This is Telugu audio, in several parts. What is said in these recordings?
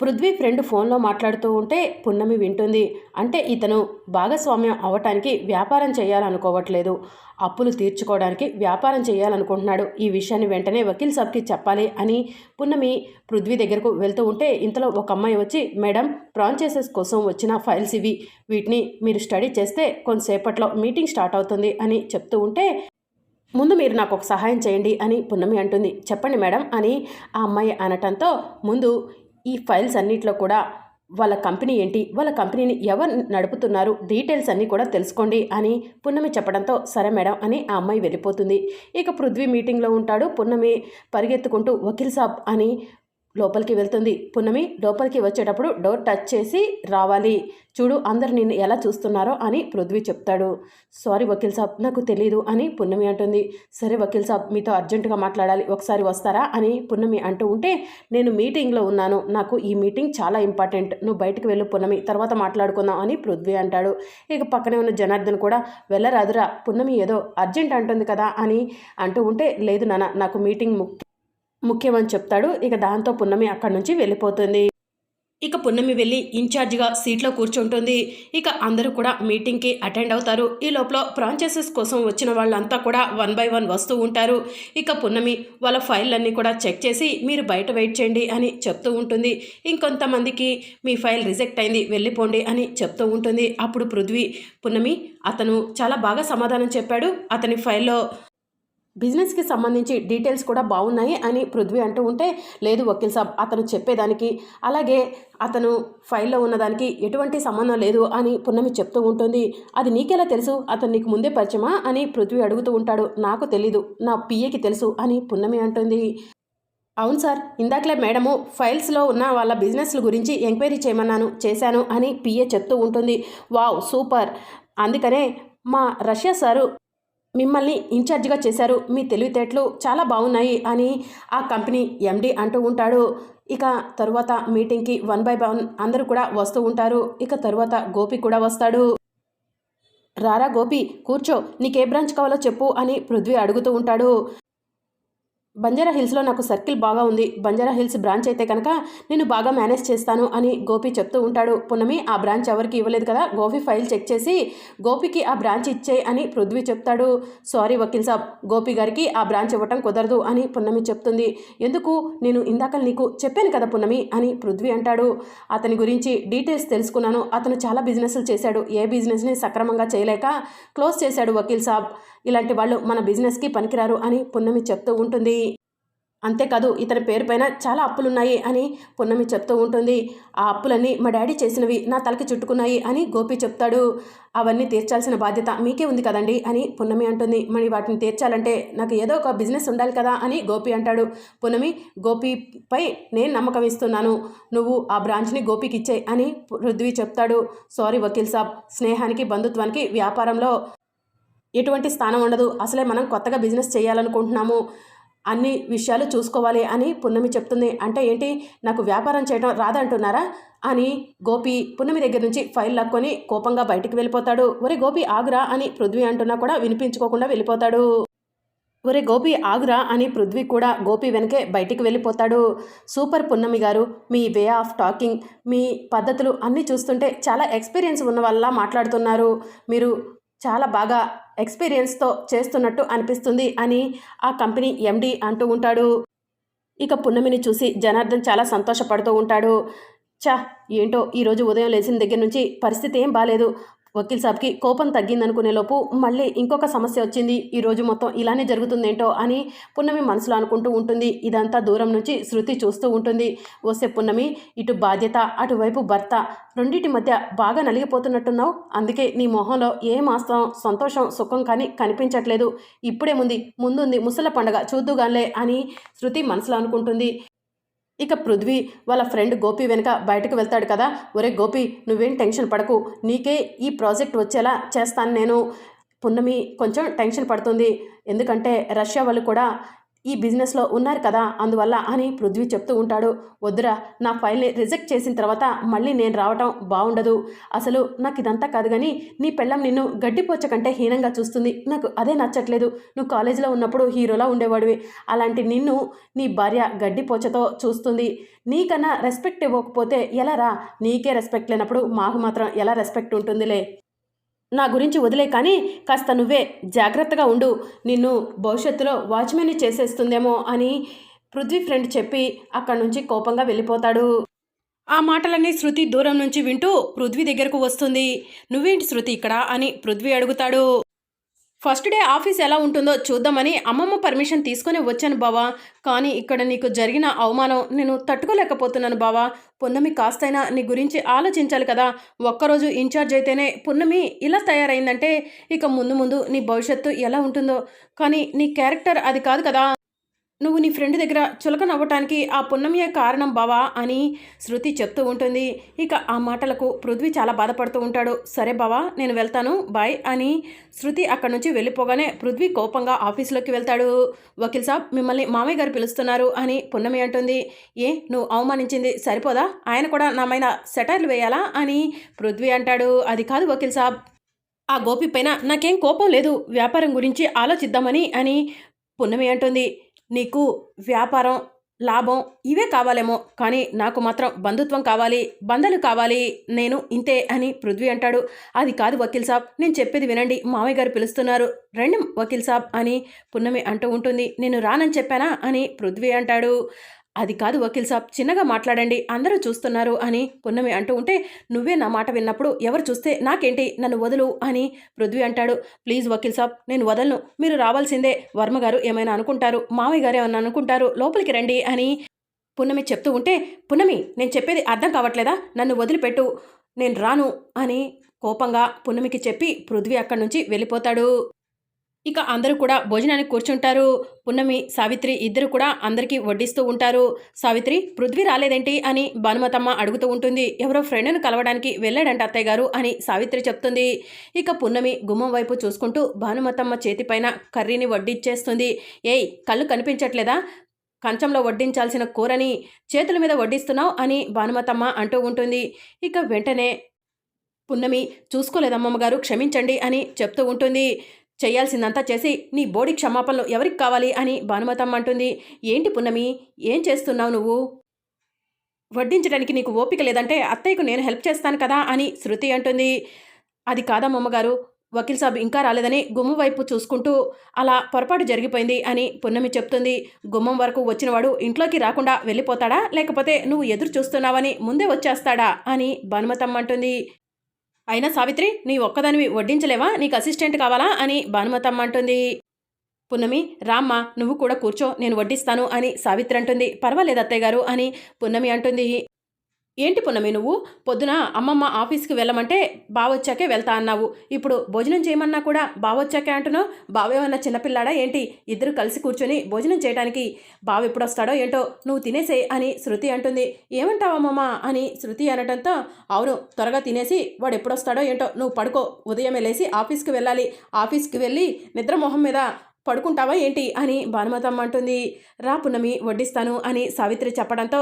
పృథ్వీ ఫ్రెండ్ ఫోన్లో మాట్లాడుతూ ఉంటే పున్నమి వింటుంది. అంటే ఇతను భాగస్వామ్యం అవటానికి వ్యాపారం చేయాలనుకోవట్లేదు. అప్పులు తీర్చుకోవడానికి వ్యాపారం చేయాలనుకుంటున్నాడు. ఈ విషయాన్ని వెంటనే వకీల్ సాబ్కి చెప్పాలి అని పున్నమి పృథ్వీ దగ్గరకు వెళ్తూ ఉంటే ఇంతలో ఒక అమ్మాయి వచ్చి మేడం ప్రాంచైసెస్ కోసం వచ్చిన ఫైల్స్ ఇవి. వీటిని మీరు స్టడీ చేస్తే కొంతసేపట్లో మీటింగ్ స్టార్ట్ అవుతుంది అని చెప్తూ ఉంటే ముందు మీరు నాకు ఒక సహాయం చేయండి అని పున్నమి అంటుంది. చెప్పండి మేడం అని ఆ అమ్మాయి అనటంతో ముందు ఈ ఫైల్స్ అన్నిట్లో కూడా వాళ్ళ కంపెనీ ఏంటి వాళ్ళ కంపెనీని ఎవరు నడుపుతున్నారు డీటెయిల్స్ అన్నీ కూడా తెలుసుకోండి అని పున్నమి చెప్పడంతో సరే మేడం అని ఆ అమ్మాయి వెళ్ళిపోతుంది. ఇక పృథ్వీ మీటింగ్లో ఉంటాడు పున్నమి పరిగెత్తుకుంటూ వకీల్ సాబ్ అని లోపలికి వెళ్తుంది. పున్నమి లోపలికి వచ్చేటప్పుడు డోర్ టచ్ చేసి రావాలి. చూడు అందరు నిన్ను ఎలా చూస్తున్నారో అని పృథ్వీ చెప్తాడు. సారీ వకీల్ సాబ్ నాకు తెలీదు అని పున్నమి అంటుంది. సరే వకీల్ సాబ్ మీతో అర్జెంటుగా మాట్లాడాలి. ఒకసారి వస్తారా? అని పున్నమి అంటూ ఉంటే నేను మీటింగ్లో ఉన్నాను. నాకు ఈ మీటింగ్ చాలా ఇంపార్టెంట్. నువ్వు బయటకు వెళ్ళు పున్నమి. తర్వాత మాట్లాడుకుందాం అని పృథ్వీ అంటాడు. ఇక పక్కనే ఉన్న జనార్దన్ కూడా వెళ్ళరాదురా. పున్నమి ఏదో అర్జెంట్ అంటుంది కదా అని అంటూ ఉంటే లేదు నాన్న నాకు మీటింగ్ ముఖ్యం ముఖ్యమని చెప్తాడు. ఇక దాంతో పున్నమి అక్కడి నుంచి వెళ్ళిపోతుంది. ఇక పున్నమి వెళ్ళి ఇన్ఛార్జిగా సీట్లో కూర్చుంటుంది. ఇక అందరూ కూడా మీటింగ్కి అటెండ్ అవుతారు. ఈ లోపల ఫ్రాంచైజెస్ కోసం వచ్చిన వాళ్ళంతా కూడా వన్ బై వన్ వస్తూ ఉంటారు. ఇక పున్నమి వాళ్ళ ఫైళ్ళన్నీ కూడా చెక్ చేసి మీరు బయట వెయిట్ చేయండి అని చెప్తూ ఉంటుంది. ఇంకొంతమందికి మీ ఫైల్ రిజెక్ట్ అయింది వెళ్ళిపోండి అని చెప్తూ ఉంటుంది. అప్పుడు పృథ్వీ పున్నమి అతను చాలా బాగా సమాధానం చెప్పాడు. అతని ఫైల్లో బిజినెస్కి సంబంధించి డీటెయిల్స్ కూడా బాగున్నాయి అని పృథ్వీ అంటూ ఉంటే లేదు వకీల్ సాబ్ అతను చెప్పేదానికి అలాగే అతను ఫైల్లో ఉన్నదానికి ఎటువంటి సంబంధం లేదు అని పున్నమి చెప్తూ ఉంటుంది. అది నీకెలా తెలుసు? అతను నీకు ముందే పరిచయమా? అని పృథ్వీ అడుగుతూ ఉంటాడు. నాకు తెలీదు. నా పిఏకి తెలుసు అని పున్నమి అంటుంది. అవును సార్ ఇందాకలే మేడము ఫైల్స్లో ఉన్న వాళ్ళ బిజినెస్ల గురించి ఎంక్వైరీ చేయమన్నాను చేశాను అని పిఏ చెప్తూ ఉంటుంది. Wow super! అందుకనే మా రష్యా సారు మిమ్మల్ని ఇన్ఛార్జిగా చేశారు. మీ తెలివితేటలు చాలా బాగున్నాయి అని ఆ కంపెనీ ఎండి అంటూ ఉంటాడు. ఇక తరువాత మీటింగ్కి వన్ బై వన్ అందరూ కూడా వస్తూ ఉంటారు. ఇక తరువాత గోపి కూడా వస్తాడు. రారా గోపి కూర్చో నీకే బ్రాంచ్ కావాలో చెప్పు అని పృథ్వీ అడుగుతూ ఉంటాడు. బంజారా హిల్స్లో నాకు సర్కిల్ బాగా ఉంది. బంజారా హిల్స్ బ్రాంచ్ అయితే కనుక నేను బాగా మేనేజ్ చేస్తాను అని గోపి చెప్తూ ఉంటాడు. పున్నమి ఆ బ్రాంచ్ ఎవరికి ఇవ్వలేదు కదా? గోపి ఫైల్ చెక్ చేసి గోపికి ఆ బ్రాంచ్ ఇచ్చే అని పృథ్వీ చెప్తాడు. సారీ వకీల్ సాబ్ గోపి గారికి ఆ బ్రాంచ్ ఇవ్వటం కుదరదు అని పున్నమి చెప్తుంది. ఎందుకు? నేను ఇందాక నీకు చెప్పాను కదా పున్నమి అని పృథ్వీ అంటాడు. అతని గురించి డీటెయిల్స్ తెలుసుకున్నాను. అతను చాలా బిజినెస్లు చేశాడు. ఏ బిజినెస్ని సక్రమంగా చేయలేక క్లోజ్ చేశాడు వకీల్ సాబ్. ఇలాంటి వాళ్ళు మన బిజినెస్కి పనికిరారు అని పున్నమి చెప్తూ ఉంటుంది. అంతేకాదు ఇతని పేరుపైన చాలా అప్పులున్నాయి అని పున్నమి చెప్తూ ఉంటుంది. ఆ అప్పులన్నీ మా డాడీ చేసినవి నా తలకి చుట్టుకున్నాయి అని గోపి చెప్తాడు. అవన్నీ తీర్చాల్సిన బాధ్యత మీకే ఉంది కదండి అని పున్నమి అంటుంది. మరి వాటిని తీర్చాలంటే నాకు ఏదో ఒక బిజినెస్ ఉండాలి కదా అని గోపి అంటాడు. పున్నమి గోపిపై నేను నమ్మకం ఇస్తున్నాను. నువ్వు ఆ బ్రాంచ్ని గోపికి ఇచ్చే అని రుద్వి చెప్తాడు. సారీ వకీల్ సాబ్ స్నేహానికి బంధుత్వానికి వ్యాపారంలో ఎటువంటి స్థానం ఉండదు. అసలే మనం కొత్తగా బిజినెస్ చేయాలనుకుంటున్నాము అన్ని విషయాలు చూసుకోవాలి అని పున్నమి చెప్తుంది. అంటే ఏంటి? నాకు వ్యాపారం చేయడం రాదంటున్నారా? అని గోపి పున్నమి దగ్గర నుంచి ఫైల్ లాక్కొని కోపంగా బయటికి వెళ్ళిపోతాడు. ఒరే గోపి ఆగురా అని పృథ్వీ అంటున్నా కూడా వినిపించుకోకుండా వెళ్ళిపోతాడు. ఒరే గోపి ఆగురా అని పృథ్వీ కూడా గోపి వెనకే బయటికి వెళ్ళిపోతాడు. సూపర్ పున్నమి గారు మీ వే ఆఫ్ టాకింగ్ మీ పద్ధతులు అన్నీ చూస్తుంటే చాలా ఎక్స్పీరియన్స్ ఉన్న వాళ్ళ మాట్లాడుతున్నారు. మీరు చాలా బాగా ఎక్స్పీరియన్స్తో చేస్తున్నట్టు అనిపిస్తుంది అని ఆ కంపెనీ ఎండి అంటూ ఉంటాడు. ఇక పున్నమిని చూసి జనార్దన్ చాలా సంతోషపడుతూ ఉంటాడు. చా ఏంటో ఈరోజు ఉదయం లేచిన దగ్గర నుంచి పరిస్థితి ఏం బాగాలేదు వకీల్ సాబ్కి కోపం తగ్గిందనుకునే లోపు మళ్ళీ ఇంకొక సమస్య వచ్చింది. ఈరోజు మొత్తం ఇలానే జరుగుతుందేంటో అని పున్నమి మనసులో అనుకుంటూ ఉంటుంది. ఇదంతా దూరం నుంచి శృతి చూస్తూ ఉంటుంది. వస్తే పున్నమి ఇటు బాధ్యత అటువైపు భర్త రెండింటి మధ్య బాగా నలిగిపోతున్నట్టున్నావు. అందుకే నీ మొహంలో ఏమాత్రం సంతోషం సుఖం కానీ కనిపించట్లేదు. ఇప్పుడేముంది ముందుంది ముసల పండగ చూద్దుగాన్లే అని శృతి మనసులో అనుకుంటుంది. ఇక పృథ్వీ వాళ్ళ ఫ్రెండ్ గోపి వెనుక బయటకు వెళ్తాడు కదా. ఒరే గోపి నువ్వేం టెన్షన్ పడకు. నీకే ఈ ప్రాజెక్ట్ వచ్చేలా చేస్తాను నేను. పున్నమి కొంచెం టెన్షన్ పడుతుంది. ఎందుకంటే రష్యా వాళ్ళు కూడా ఈ బిజినెస్లో ఉన్నారు కదా! అందువల్ల అని పృథ్వీ చెప్తూ ఉంటాడు. వద్దురా నా ఫైల్ని రిజెక్ట్ చేసిన తర్వాత మళ్ళీ నేను రావటం బాగుండదు అసలు నాకు ఇదంతా కాదు కానీ నీ పెళ్ళం నిన్ను గడ్డిపోచ కంటే హీనంగా చూస్తుంది. నాకు అదే నచ్చట్లేదు. నువ్వు కాలేజీలో ఉన్నప్పుడు హీరోలా ఉండేవాడివి. అలాంటి నిన్ను నీ భార్య గడ్డిపోచతో చూస్తుంది. నీకన్నా రెస్పెక్ట్ ఇవ్వకపోతే ఎలా రా? నీకే రెస్పెక్ట్ లేనప్పుడు మాకు మాత్రం ఎలా రెస్పెక్ట్ ఉంటుందిలే? నా గురించి వదిలే కానీ కాస్త నువ్వే జాగ్రత్తగా ఉండు. నిన్ను భవిష్యత్తులో వాచ్మెన్ చేసేస్తుందేమో అని పృథ్వీ ఫ్రెండ్ చెప్పి అక్కడి నుంచి కోపంగా వెళ్ళిపోతాడు. ఆ మాటలన్నీ శృతి దూరం నుంచి వింటూ పృథ్వీ దగ్గరకు వస్తుంది. నువ్వేంటి శృతి ఇక్కడ? అని పృథ్వీ అడుగుతాడు. ఫస్ట్ డే ఆఫీస్ ఎలా ఉంటుందో చూద్దామని అమ్మమ్మ పర్మిషన్ తీసుకొని వచ్చాను బావా. కానీ ఇక్కడ నీకు జరిగిన అవమానం నేను తట్టుకోలేకపోతున్నాను బావా. పున్నమి కాస్తైనా నీ గురించి ఆలోచించాలి కదా. ఒక్కరోజు ఇన్ఛార్జ్ అయితేనే పున్నమి ఇలా తయారైందంటే ఇక ముందు ముందు నీ భవిష్యత్తు ఎలా ఉంటుందో. కానీ నీ క్యారెక్టర్ అది కాదు కదా. నువ్వు నీ ఫ్రెండ్ దగ్గర చులకన అవ్వటానికి ఆ పున్నమియే కారణం బావా అని శృతి చెప్తూ ఉంటుంది. ఇక ఆ మాటలకు పృథ్వీ చాలా బాధపడుతూ ఉంటాడు. సరే బావా నేను వెళ్తాను. బాయ్ అని శృతి అక్కడి నుంచి వెళ్ళిపోగానే పృథ్వీ కోపంగా ఆఫీస్లోకి వెళ్తాడు. వకీల్ సాబ్ మిమ్మల్ని మామయ్య గారు పిలుస్తున్నారు అని పున్నమి అంటుంది. ఏ నువ్వు అవమానించింది సరిపోదా? ఆయన కూడా నా మీద సెటైర్లు వేయాలా అని పృథ్వీ అంటాడు. అది కాదు వకీల్ సాబ్. ఆ గోపి పైన నాకేం కోపం లేదు. వ్యాపారం గురించి ఆలోచిద్దామని అని పున్నమి అంటుంది. నీకు వ్యాపారం లాభం ఇవే కావాలేమో కానీ నాకు మాత్రం బంధుత్వం కావాలి బంధలు కావాలి నేను ఇంతే అని పృథ్వీ అంటాడు. అది కాదు వకీల్ సాబ్ నేను చెప్పేది వినండి మామయ్య గారు పిలుస్తున్నారు. రండి వకీల్ సాబ్ అని పున్నమి అంటూ ఉంటుంది. నేను రానని చెప్పానా అని పృథ్వీ అంటాడు. అది కాదు వకీల్ సాబ్ చిన్నగా మాట్లాడండి అందరూ చూస్తున్నారు అని పున్నమి అంటూ ఉంటే నువ్వే నా మాట విన్నప్పుడు ఎవరు చూస్తే నాకేంటి నన్ను వదులు అని పృథ్వీ అంటాడు. ప్లీజ్ వకీల్ సాబ్ నేను వదలను మీరు రావాల్సిందే వర్మ గారు ఏమైనా అనుకుంటారు మామయ్య గారు ఏమైనా అనుకుంటారు లోపలికి రండి అని పున్నమి చెప్తూ ఉంటే పున్నమి నేను చెప్పేది అర్థం కావట్లేదా నన్ను వదిలిపెట్టు నేను రాను అని కోపంగా పున్నమికి చెప్పి పృథ్వీ అక్కడి నుంచి వెళ్ళిపోతాడు. ఇక అందరూ కూడా భోజనానికి కూర్చుంటారు. పున్నమి సావిత్రి ఇద్దరు కూడా అందరికీ వడ్డిస్తూ ఉంటారు. సావిత్రి పృథ్వీ రాలేదేంటి అని భానుమతమ్మ అడుగుతూ ఉంటుంది. ఎవరో ఫ్రెండ్ను కలవడానికి వెళ్ళాడంట అత్తయ్య గారు అని సావిత్రి చెప్తుంది. ఇక పున్నమి గుమ్మం వైపు చూసుకుంటూ భానుమతమ్మ చేతిపైన కర్రీని వడ్డిచ్చేస్తుంది. ఏయ్ కళ్ళు కనిపించట్లేదా? కంచంలో వడ్డించాల్సిన కూరని చేతుల మీద వడ్డిస్తున్నావు అని భానుమతమ్మ అంటూ ఉంటుంది. ఇక వెంటనే పున్నమి చూసుకోలేదమ్మమ్మ గారు క్షమించండి అని చెప్తూ ఉంటుంది. చేయాల్సిందంతా చేసి నీ బోడి క్షమాపణలు ఎవరికి కావాలి అని భానుమతమ్మ అంటుంది. ఏంటి పున్నమి? ఏం చేస్తున్నావు నువ్వు? వడ్డించడానికి నీకు ఓపిక లేదంటే అత్తయ్యకు నేను హెల్ప్ చేస్తాను కదా అని శృతి అంటుంది. అది కాదమ్మమ్మగారు వకీల్ సాబ్ ఇంకా రాలేదని గుమ్మం వైపు చూసుకుంటూ అలా పొరపాటు జరిగిపోయింది అని పున్నమి చెప్తుంది. గుమ్మం వరకు వచ్చినవాడు ఇంట్లోకి రాకుండా వెళ్ళిపోతాడా? లేకపోతే నువ్వు ఎదురు చూస్తున్నావని ముందే వచ్చేస్తాడా? అని భానుమతమ్మ అంటుంది. అయినా సావిత్రి నీ ఒక్కదానివి వడ్డించలేవా? నీకు అసిస్టెంట్ కావాలా? అని భానుమతమ్మ అంటుంది. పున్నమి రామ్మ నువ్వు కూడా కూర్చో నేను వడ్డిస్తాను అని సావిత్రి అంటుంది. పర్వాలేదు అత్తయ్య గారు అని పున్నమి అంటుంది. ఏంటి పున్నమి నువ్వు? పొద్దున అమ్మమ్మ ఆఫీస్కి వెళ్ళమంటే బావొచ్చాకే వెళ్తా అన్నావు. ఇప్పుడు భోజనం చేయమన్నా కూడా బావొచ్చాకే అంటున్నావు? బావేమన్నా చిన్నపిల్లాడా ఏంటి? ఇద్దరు కలిసి కూర్చొని భోజనం చేయడానికి బావ ఎప్పుడు వస్తాడో ఏంటో నువ్వు తినేసే అని శృతి అంటుంది. ఏమంటావు అమ్మమ్మ అని శృతి అనటంతో అవును త్వరగా తినేసి వాడు ఎప్పుడు వస్తాడో ఏంటో నువ్వు పడుకో. ఉదయం వెళ్ళేసి ఆఫీస్కి వెళ్ళాలి. ఆఫీస్కి వెళ్ళి నిద్ర మొహం మీద పడుకుంటావా ఏంటి? అని భానుమతమ్మ అంటుంది. రా పున్నమి వడ్డిస్తాను అని సావిత్రి చెప్పడంతో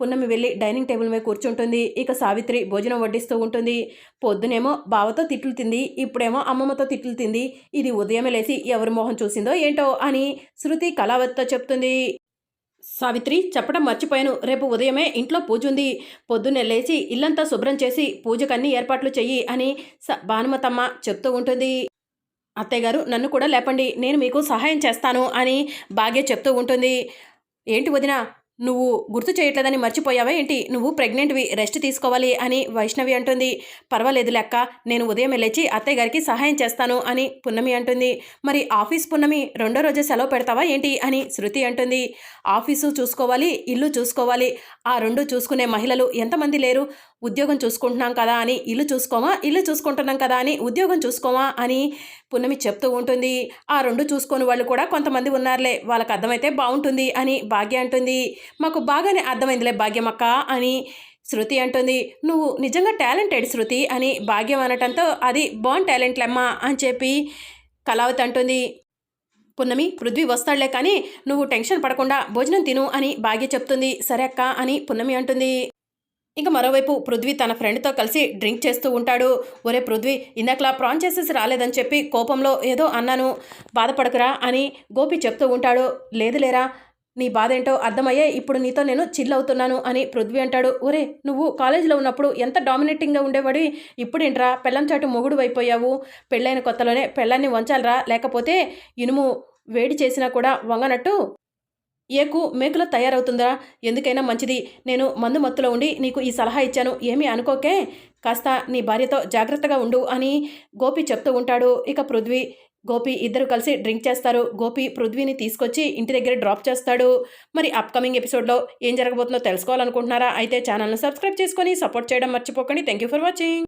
పున్నమి వెళ్ళి డైనింగ్ టేబుల్ మీద కూర్చుంటుంది. ఇక సావిత్రి భోజనం వడ్డిస్తూ ఉంటుంది. పొద్దునేమో బావతో తిట్లు తింది. ఇప్పుడేమో అమ్మమ్మతో తిట్లు తింది. ఇది ఉదయమే లేచి ఎవరి మొహం చూసిందో ఏంటో అని శృతి కళావతితో చెప్తుంది. సావిత్రి చెప్పడం మర్చిపోయాను. రేపు ఉదయమే ఇంట్లో పూజ ఉంది. పొద్దున్నే లేచి ఇల్లంతా శుభ్రం చేసి పూజకన్నీ ఏర్పాట్లు చెయ్యి అని స భానుమతమ్మ చెప్తూ ఉంటుంది. అత్తయ్యగారు నన్ను కూడా లేపండి. నేను మీకు సహాయం చేస్తాను అని భాగ్య చెప్తూ ఉంటుంది. ఏంటి వదిన? నువ్వు గుర్తు చేయట్లేదని మర్చిపోయావా ఏంటి? నువ్వు ప్రెగ్నెంట్వి రెస్ట్ తీసుకోవాలి అని వైష్ణవి అంటుంది. పర్వాలేదు లెక్క నేను ఉదయం లేచి అత్తయ్య గారికి సహాయం చేస్తాను అని పున్నమి అంటుంది. మరి ఆఫీస్ పున్నమి రెండో రోజే సెలవు పెడతావా ఏంటి? అని శృతి అంటుంది. ఆఫీసు చూసుకోవాలి ఇల్లు చూసుకోవాలి. ఆ రెండు చూసుకునే మహిళలు ఎంతమంది లేరు? ఉద్యోగం చూసుకుంటున్నాం కదా అని ఇల్లు చూసుకోమా? ఇల్లు చూసుకుంటున్నాం కదా అని ఉద్యోగం చూసుకోమా? అని పున్నమి చెప్తూ ఉంటుంది. ఆ రెండు చూసుకొని వాళ్ళు కూడా కొంతమంది ఉన్నారులే వాళ్ళకి అర్థమైతే బాగుంటుంది అని భాగ్య అంటుంది. మాకు బాగానే అర్థమైందిలే భాగ్యమక్క అని శృతి అంటుంది. నువ్వు నిజంగా టాలెంటెడ్ శృతి అని భాగ్యం అనటంతో అది బాన్ టాలెంట్లమ్మా అని చెప్పి కళావతి అంటుంది. పున్నమి పృథ్వీ వస్తాడులే కానీ నువ్వు టెన్షన్ పడకుండా భోజనం తిను అని భాగ్య చెప్తుంది. సరే అక్క అని పున్నమి అంటుంది. ఇంకా మరోవైపు పృథ్వీ తన ఫ్రెండ్తో కలిసి డ్రింక్ చేస్తూ ఉంటాడు. ఒరే పృథ్వీ ఇందాకలా ప్రాన్ చేసేసి రాలేదని చెప్పి కోపంలో ఏదో అన్నాను. బాధపడకురా అని గోపి చెప్తూ ఉంటాడు. లేదు లేరా నీ బాధ ఏంటో అర్థమయ్యే ఇప్పుడు నీతో నేను చిల్ అవుతున్నాను అని పృథ్వీ అంటాడు. ఒరే నువ్వు కాలేజీలో ఉన్నప్పుడు ఎంత డామినేటింగ్గా ఉండేవాడివి? ఇప్పుడేంట్రా పెళ్ళం చాటు మొగుడు అయిపోయావు పెళ్ళైన కొత్తలోనే పెళ్ళాన్ని వంచాలరా? లేకపోతే ఇనుము వేడి చేసినా కూడా వంగనట్టు? ఏకు మేకులో తయారవుతుందా ఎందుకైనా మంచిది. నేను మందు మత్తులో ఉండి నీకు ఈ సలహా ఇచ్చాను. ఏమీ అనుకోకే. కాస్త నీ భార్యతో జాగ్రత్తగా ఉండు అని గోపి చెప్తూ ఉంటాడు. ఇక పృథ్వీ గోపి ఇద్దరు కలిసి డ్రింక్ చేస్తారు. గోపి పృథ్వీని తీసుకొచ్చి ఇంటి దగ్గర డ్రాప్ చేస్తాడు. మరి అప్కమింగ్ ఎపిసోడ్లో ఏం జరగబోతుందో తెలుసుకోవాలనుకుంటున్నారా? అయితే ఛానల్ను సబ్స్క్రైబ్ చేసుకొని సపోర్ట్ చేయడం మర్చిపోకండి. Thank you for watching.